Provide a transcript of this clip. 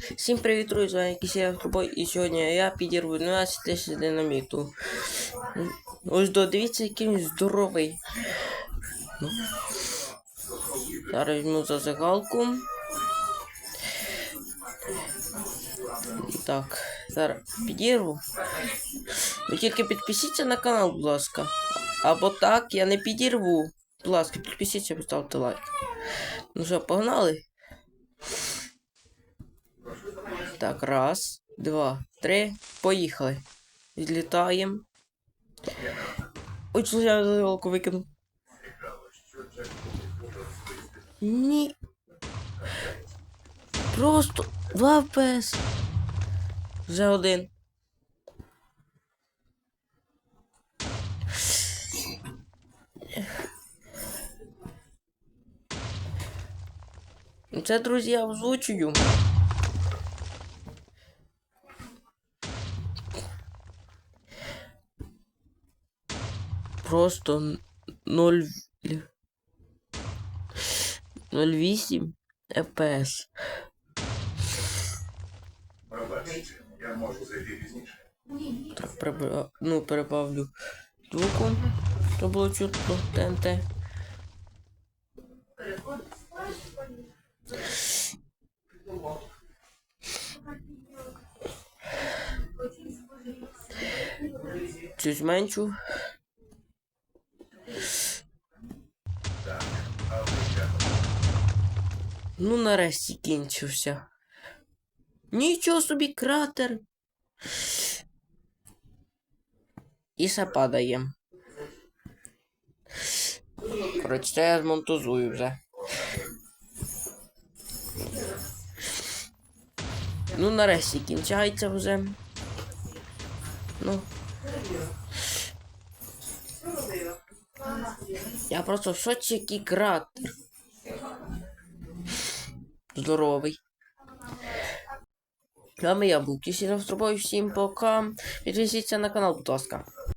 Всім привіт, друзі, з вами якийсь Трубой, і сьогодні я підірву 12 тисяч динаміту. Ось додивіться, який він здоровий. Ну. Зараз візьму за загалку. Так, зараз підірву. Ви тільки підпишіться на канал, будь ласка. Або так, я не підірву. Будь ласка, підпишіться, поставте лайк. Ну що, погнали? Так, раз, два, три. Поїхали. Відлітаємо. Ой, що я заголовку викинув. Ні. Просто 2 ФПС. Вже один. Це, друзі, я озвучую. Просто н- 0... 0,8 FPS. Пробачте, я можу зайти пізніше. Так, прибав... ну, перебавлю звуку, щоб було чутно ТНТ. Чуть зменшу. Ну, нарешті кінчився. Нічого собі кратер. І все падає. Коротше, це я змонтузую вже. Ну, нарешті кінчається вже. Ну. Я просто в шоці, який кратер. Здоровий. Вами я був Кісінов з тобою. Всім пока. Підписуйтесь на канал, будь ласка.